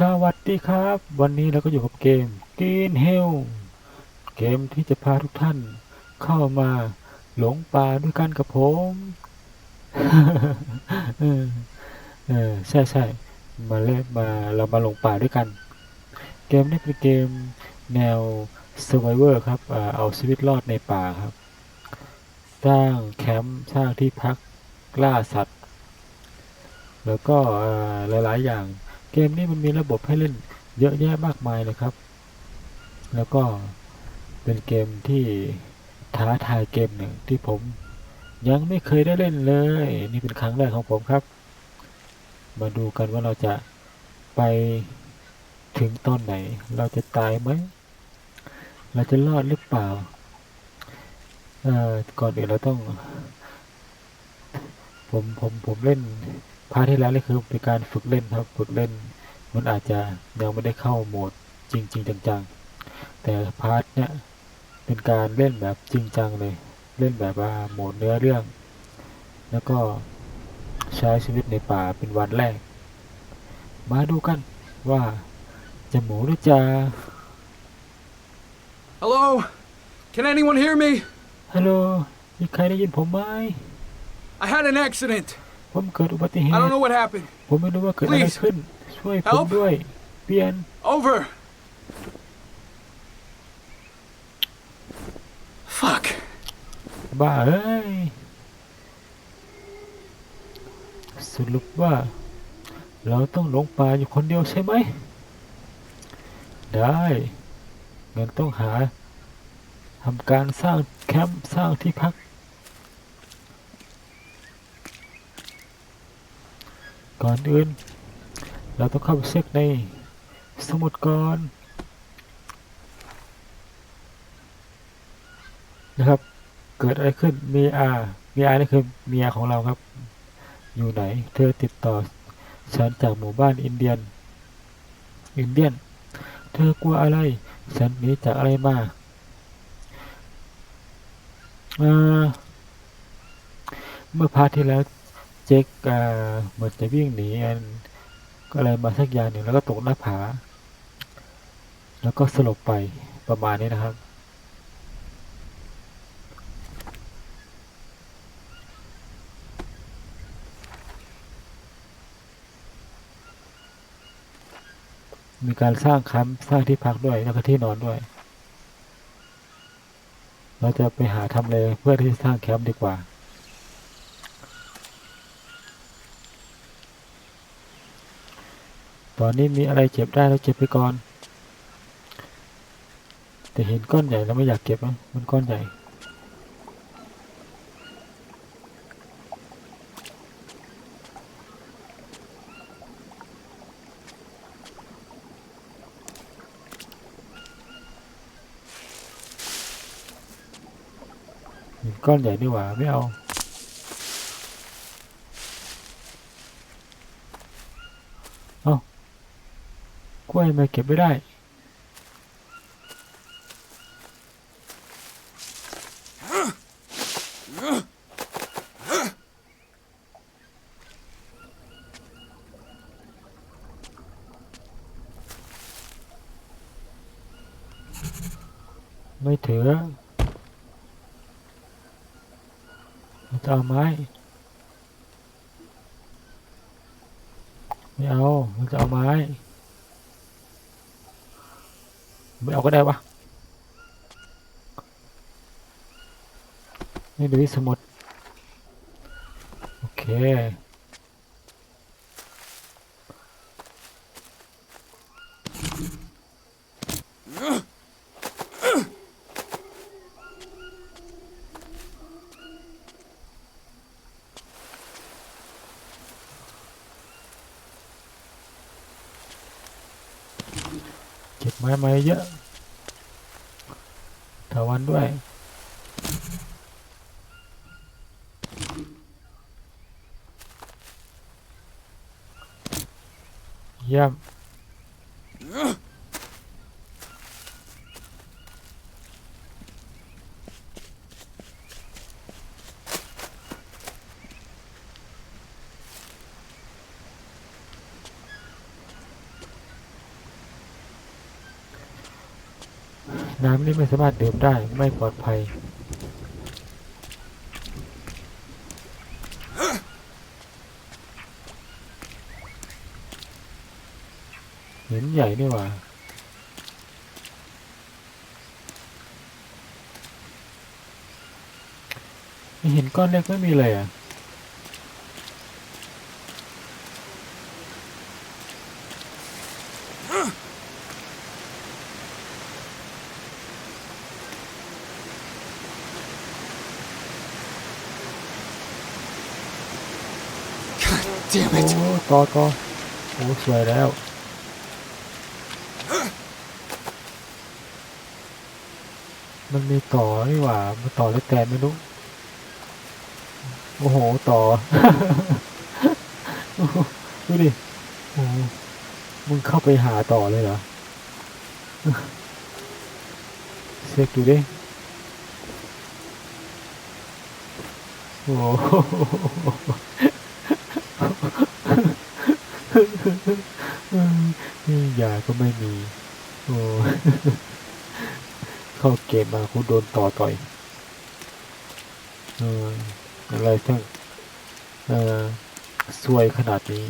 สวัสดีครับ วันนี้เราก็อยู่กับเกม Green Hell เกมที่จะพาทุกท่านเข้ามาหลงป่าด้วยกันกับผมเออใช่ใช่มาเล่นมาเรามาหลงป่าด้วยกัน เกมนี้เป็นเกมแนว Survivor ครับเอาชีวิตรอดในป่าครับ สร้างแคมป์สร้างที่พักล่าสัตว์ แล้วก็หลายๆอย่าง เกมนี้มันมีระบบให้เล่นเยอะแยะมากมายเลยครับ แล้วก็เป็นเกมที่ท้าทายเกมหนึ่งที่ผมยังไม่เคยได้เล่นเลย นี่เป็นครั้งแรกของผมครับ มาดูกันว่าเราจะไปถึงตอนไหน เราจะตายไหม เราจะรอดหรือเปล่า ก่อนอื่นเราต้อง ผมผมผมเล่น พาร์ทที่แล้วนี่คือเป็นการฝึกเล่นครับ ฝึกเล่น มันอาจจะยังไม่ได้เข้าโหมดจริงจริงจังๆ แต่พาร์ทเนี้ยเป็นการเล่นแบบจริงจังเลย เล่นแบบว่าโหมดเนื้อเรื่อง แล้วก็ใช้ชีวิตในป่าเป็นวันแรก มาดูกันว่าจะหมูหรือจะ Hello? Can anyone hear me? ฮัลโหลมีใครได้ยินผมไหม I had an accident. ผมเกิดอุบัติเห I ตุ don't know what happened. ผมไม่รู้ว่าเกิดอะไร Please ขึ้น ช่วยผม help ด้วย เปลี่ยน Over. Fuck. บ้าเอ้ย สรุปว่า เราต้องหลงป่าอยู่คนเดียวใช่ไหม ได้งั้นต้องหาทำการสร้างแคมป์สร้างที่พัก ก่อนอื่น เราต้องเข้าไปเช็คในสมุดก่อนนะครับ เกิดอะไรขึ้นมีอามีอานี่คือเมียของเราครับ อยู่ไหน เธอติดต่อฉันจากหมู่บ้านอินเดียน อินเดียน เธอกลัวอะไร ฉันหนีจากอะไรมาอ่าเมื่อพาร์ทที่แล้ว เจ๊กเหมือนจะวิ่งหนีอันก็อะไรมาสักอย่างหนึ่งแล้วก็ตกหน้าผา แล้วก็สลบไปประมาณนี้นะครับ มีการสร้างแคมป์สร้างที่พักด้วยแล้วก็ที่นอนด้วย เราจะไปหาทำเลเพื่อที่สร้างแคมป์ดีกว่า ตอนนี้มีอะไรเก็บได้เราเก็บไปก่อน แต่เห็นก้อนใหญ่เราไม่อยากเก็บนมันก้อนใหญ่เห็นก้อนใหญ่นี่หว่าไม่เอา กล้วยมาเก็บไม่ได้ ไม่ถือเราจะเอาไม้ไม่เอาเราจะเอาไม้ ไม่เอาก็ได้วะนี่ดูที่สมุดโอเค เก็บไม้มาเยอะถาวันด้วย เยี่ยม โน้ำนี่ไม่สามารถดื่มได้ไม่ปลอดภัย เห็นใหญ่นี่หว่าไม่เห็นก้อนเล็กไม่มีเลยอะ God damn โอ้ it. ต่อต่อโอ้สวยแล้วมันมีต่อนี่หว่ามันต่อแล้วแต่ไม่รู้ โอ้โห ต่อ ดูดิโอ้มึงเข้าไปหาต่อเลยเหรอ เช็คดูดิ โอ้ นี่ยาก็ไม่มี โอ้เข้าเกมมาคุณโดนต่อต่อยเอออะไรทั้งเออซวยขนาดนี้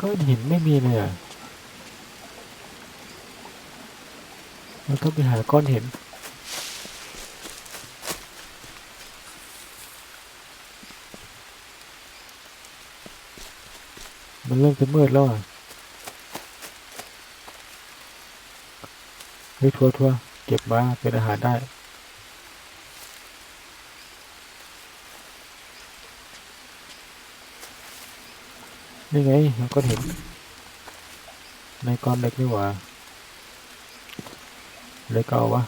ก้อนหินไม่มีเลยอะเราต้องไปหาก้อนหิน มันเริ่มจะมืดแล้วอะเฮ้ยทัวร์ทัวร์เก็บมาเป็นอาหารได้นี่ไงเราก็เห็น ในก้อนเล็กนี่หว่าเล็กเอาวะ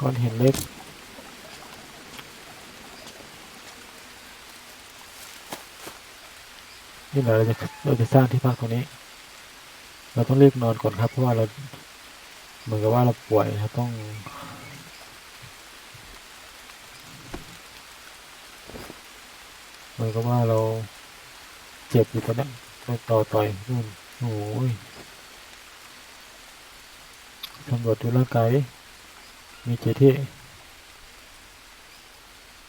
ก้อนเห็นเล็ก นี่เราจะเราจะสร้างที่พักตรงนี้ เราต้องรีบนอนก่อนครับเพราะว่าเราเหมือนกับว่าเราป่วยเราต้องเหมือนกับว่าเราเจ็บอยู่ตอนนี้ไปต่อต่อยนู่นโอ้ยสำรวจดูร่างกายมีกี่ที่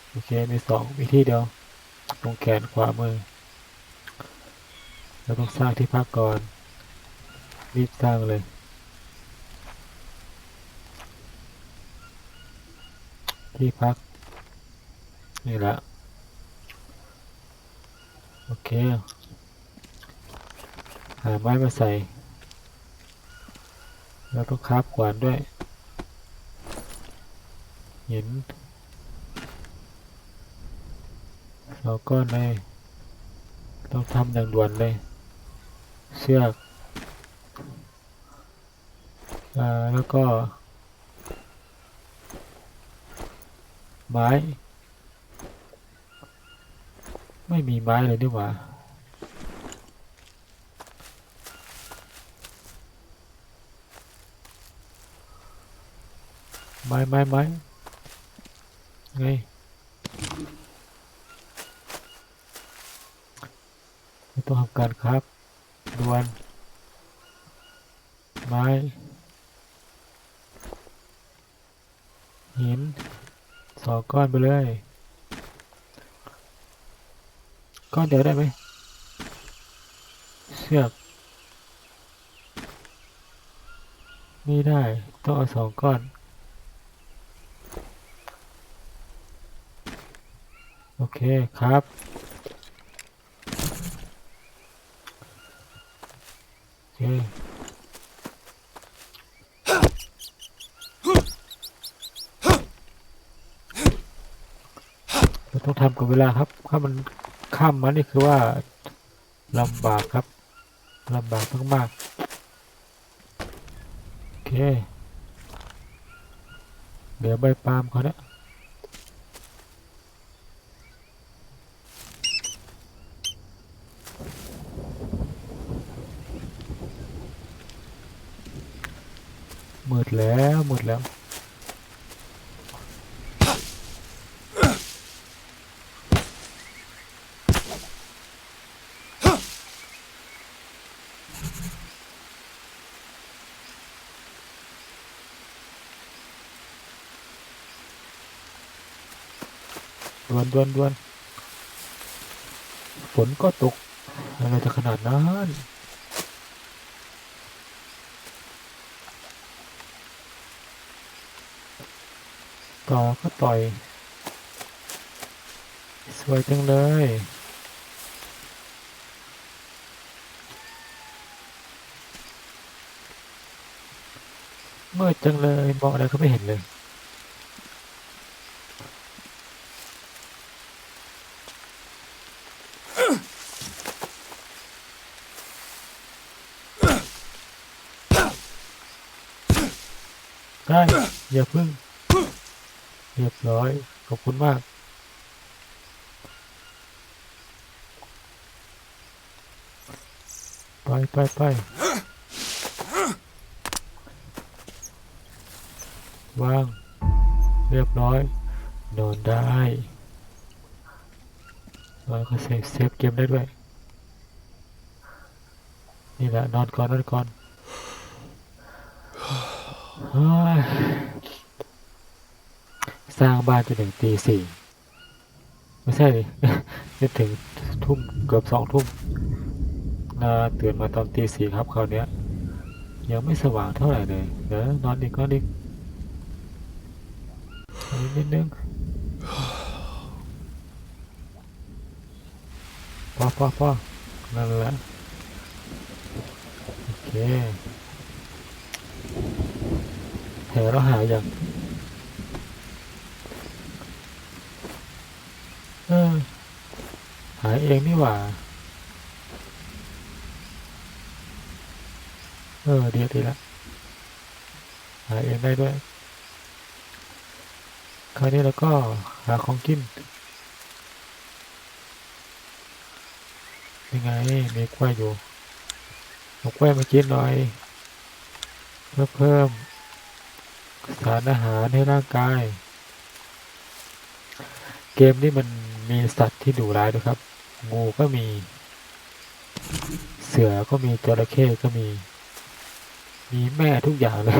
โอเค มีสองมีที่เดียว ตรงแขนขวามือ เราต้องสร้างที่พักก่อน รีบสร้างเลย ที่พัก นี่แหละ โอเค หาไม้มาใส่ แล้วต้องคาบขวานด้วยหินสองก้อนเลยต้องทำอย่างด่วนเลย เชือกอแล้วก็ไม้ ไม่มีไม้เลยนี่หว่าไม้ไม้ไม้ไงไม่ต้องทำการครับ ดวนไม้หินสองก้อนไปเลย ก้อนเดียวได้ไหมเชือกไม่ได้ต้องเอาสองก้อนโอเคครับ โอ เราต้องทำกับเวลาครับ ถ้ามันข้ามมานี่คือว่าลำบากครับลำบากมากๆโอเค เดี๋ยวใบปาล์มเขาเนี่ยหมดแล้วหมดแล้ว ดวนดวนดวนฝนก็ตก อะไรจะขนาดนั้นต่อก็ต่อย สวยจังเลย เมืดจังเลยมองอะไรก็ไม่เห็นเลย ได้ อย่าพึ่งเรียบร้อย ขอบคุณมากไปไปไปวาง เรียบร้อย นอนได้แล้วก็เซฟเซฟเกมได้ด้วย นี่แหละ นอนก่อน นอนก่อน สร้างบ้านจนถึงตีสี่ไม่ใช่จนถึงทุ่มเกือบสองทุ่มนาตื่นมาตอนตีสี่ครับคราวนี้ยังไม่สว่างเท่าไหร่เลยเดี๋ยวนอนอีกนอนอีกนอนอีกนิดนึงพอพอพอนั่นแหละโอเค แผลเราหายยังหายเองนี่หว่า เออดีดีละ หาเองได้ด้วย คราวนี้เราก็หาของกิน ยังไง มีกล้วยอยู่เอากล้วยมากินหน่อย เพื่อเพิ่ม สารอาหารให้ร่างกาย เกมนี้มันมีสัตว์ที่ดุร้ายด้วยครับ งูก็มี เสือก็มีจระเข้ก็มี มีแม่ทุกอย่างเลย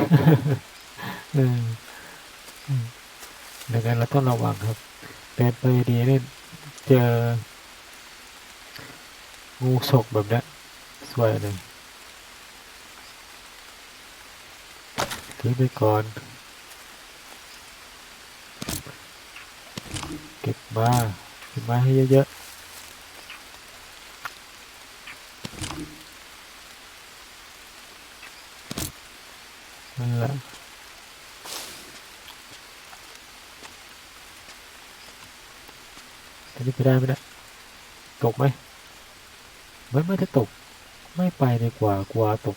ดังนั้นเราต้องระวังครับ เดินไปดีเนี่ยเจอ งูฉกแบบนี้สวยเลยทิ้งไปก่อน เก็บมาเก็บมาให้เยอะๆนั่นแหละอันนี้ไปได้ไหมนะตกไหมไม่ไม่จะตก ไม่ไปดีกว่ากลัวตก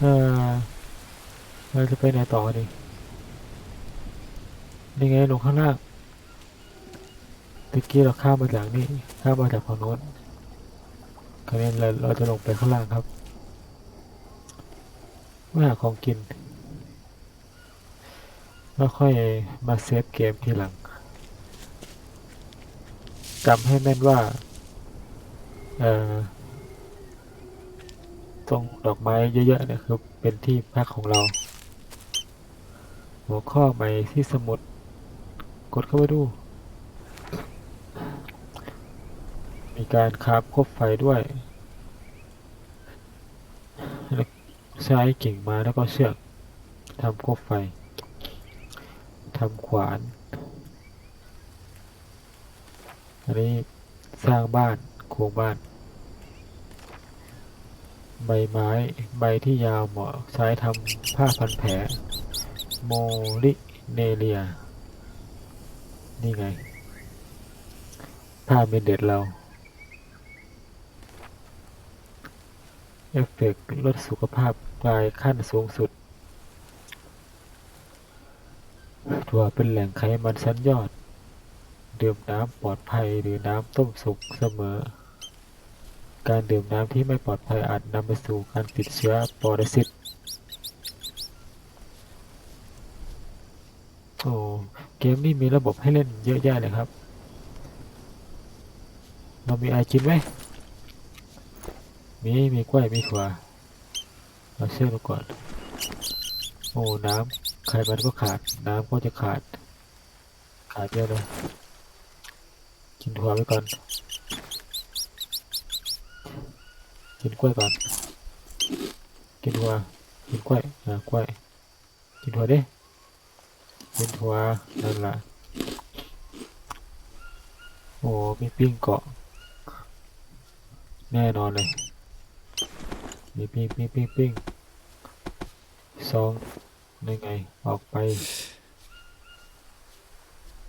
เออ เราจะไปไหนต่อดีนี่ไงลงข้างล่างตะกี้เราข้ามมาจากนี่ข้ามมาจากฝั่งโน้นคราวนี้เราเราจะลงไปข้างล่างครับเพื่อหาของกิน แล้วค่อยมาเซฟเกมทีหลังจำให้แม่นว่า เอ่อ ตรงดอกไม้เยอะๆเนี่ยคือเป็นที่พักของเรา หัวข้อใหม่ที่สมุด กดเข้าไปดู มีการคาบคบไฟด้วย ใช้กิ่งไม้แล้วก็เชือกทำคบไฟทำขวาน อันนี้สร้างบ้านโครงบ้าน ใบไม้ ใบที่ยาวเหมาะใช้ทำผ้าพันแผล โมลิเนเลีย นี่ไงผ้าเมนเด็ดเรา เอฟเฟกต์ลดสุขภาพกายขั้นสูงสุด ถั่วเป็นแหล่งไขมันชั้นยอด ดื่มน้ำปลอดภัยหรือน้ำต้มสุกเสมอ การดื่มน้ำที่ไม่ปลอดภัยอาจนำไปสู่การติดเชื้อปรสิต โอ้เกมนี้มีระบบให้เล่นเยอะแยะเลยครับ เรามีไรกินไหมมี มีกล้วยมีถั่วเราเชื่อดูก่อน โอ้ น้ำใครมันก็ขาด น้ำก็จะขาด ขาดเยอะเลย กินถั่วไว้ก่อน กินกล้วยก่อน กินถั่วกินกล้วยอ่ากล้วย กินถั่วดิ กินถั่วนั่นล่ะ โอ้มีปิ้งเกาะ แน่นอนเลย มีปิ้งปิ้งปิ้งปิ้งสองยังไง ออกไป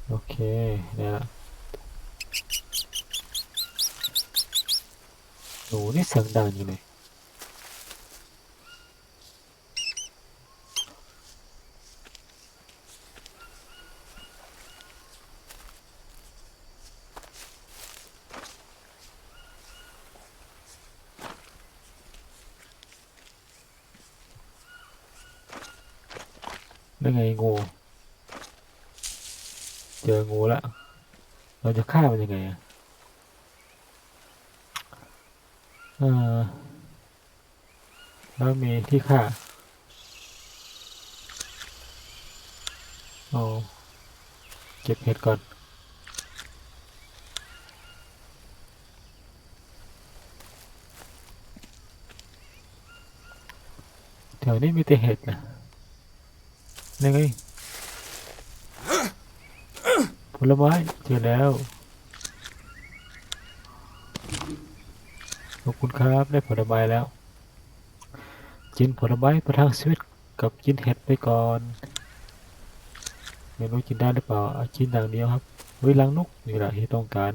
โอเคเนี่ยละหนูนี่เสียงดังอยู่เลย นั่นไงงู เจองูและเราจะฆ่ามันยังไงอะเออแล้วมีที่ฆ่าเอาเก็บเห็ดก่อนแถวนี้มีแต่เห็ดนะ ยังไงผลไม้เจอแล้ว ขอบคุณครับ ได้ผลไม้แล้วกินผลไม้ประทังชีวิตกับกินเห็ดไปก่อนไม่รู้กินได้หรือเปล่าเอากินอย่างเดียวครับเฮ้ยลังนกนี่แหละที่ต้องการ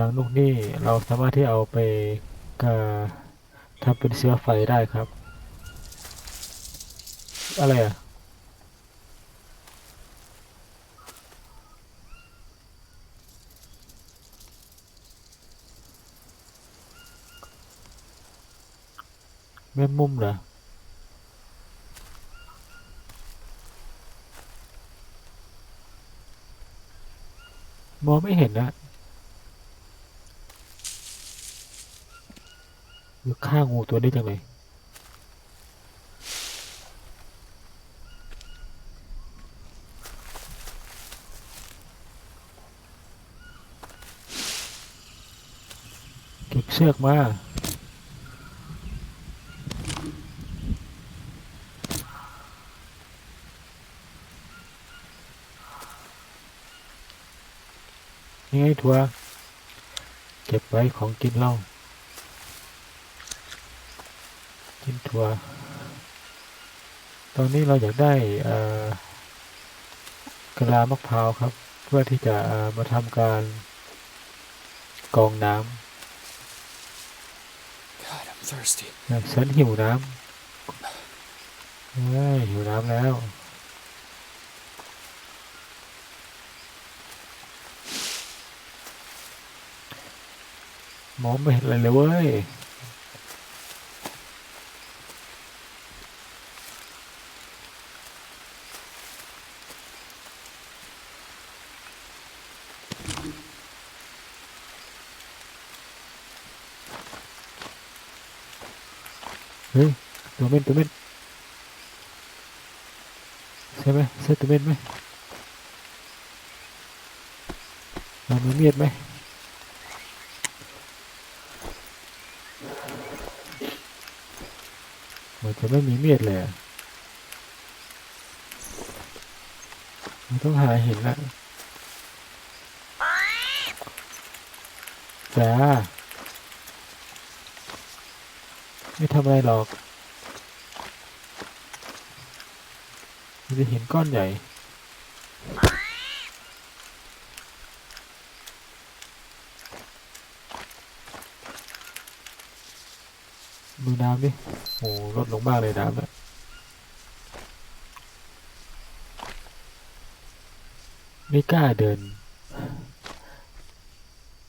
ลังนกนี่เราสามารถที่เอาไปกาทำเป็นเสื้อไฟได้ครับ อะไรอะแม่มุมเหรอมองไม่เห็นนะอยู่ข้างงูตัวนี้จังเลย เชือกมานี่ไงทัวเก็บไว้ของกินเล้ากินทัวตอนนี้เราอยากได้เอ่อกะลามะพร้าวครับ เพื่อที่จะมาทำการกองน้ God, Thirsty. ำฉันหิวน้ำเฮ้ยหิวน้ำแล้วมองไม่เห็นอะไรเลยเว้ย เฮ้ยตัวเม่นตัวเม่นใช่ไหมใช่ตัวเม่นไหมเรามีมีดไหมเหมือนจะไม่มีเมียดเลยมันต้องหาเห็นละจ้า ไม่ทำอะไรหรอกมันจะเห็นก้อนใหญ่ดูน้ำดิโอ้ลดลงมากเลยน้ำอะไม่กล้าเดิน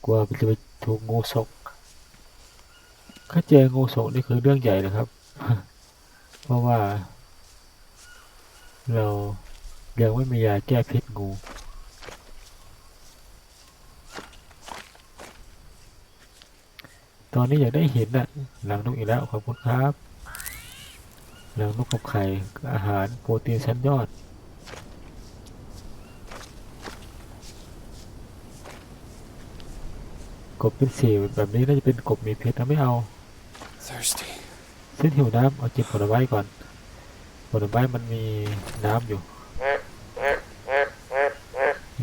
กลัวจะไปถูกงูฉก ถ้าเจองูฉกนี่คือเรื่องใหญ่นะครับ เพราะว่า เรายังไม่มียาแก้พิษงูตอนนี้อยากได้หินน่ะหลังนกอีกแล้วขอบคุณครับแล้วนกกับไข่อาหารโปรตีนชั้นยอด กบเป็นสีแบบนี้น่าจะเป็นกบมีพิษนะไม่เอา Thirsty. เส้นหิวน้ำเอาจิบผลไม้ก่อน ผลไม้มันมีน้ำอยู่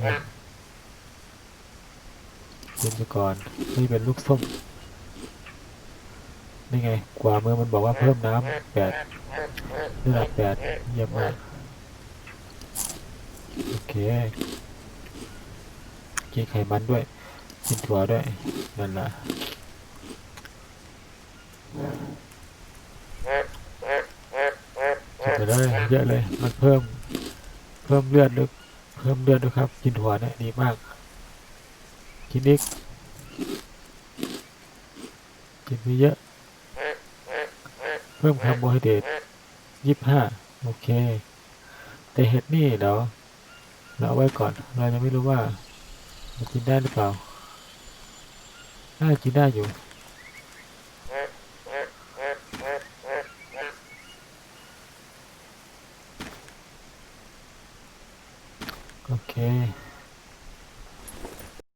นี่กินไปก่อน นี่เป็นลูกส้ม นี่ไง กว่าเมื่อมันบอกว่าเพิ่มน้ำแปดระดับแปดเยี่ยมมาก โอเคกินไขมันด้วย กินถั่วด้วย นั่นแหละ กินไปเลยเยอะเลย มันเพิ่ม เพิ่มเลือดด้วยเพิ่มเลือดด้วยครับ กินถั่วเนี่ยดีมาก กินอีกกินไปเยอะ เพิ่มคาร์โบไฮเดรตยี่ห้าโอเค แต่เห็ดนี่เดี๋ยวเราเอาไว้ก่อน เรายังไม่รู้ว่ามันกินได้หรือเปล่าน่ากินได้อยู่ โอเค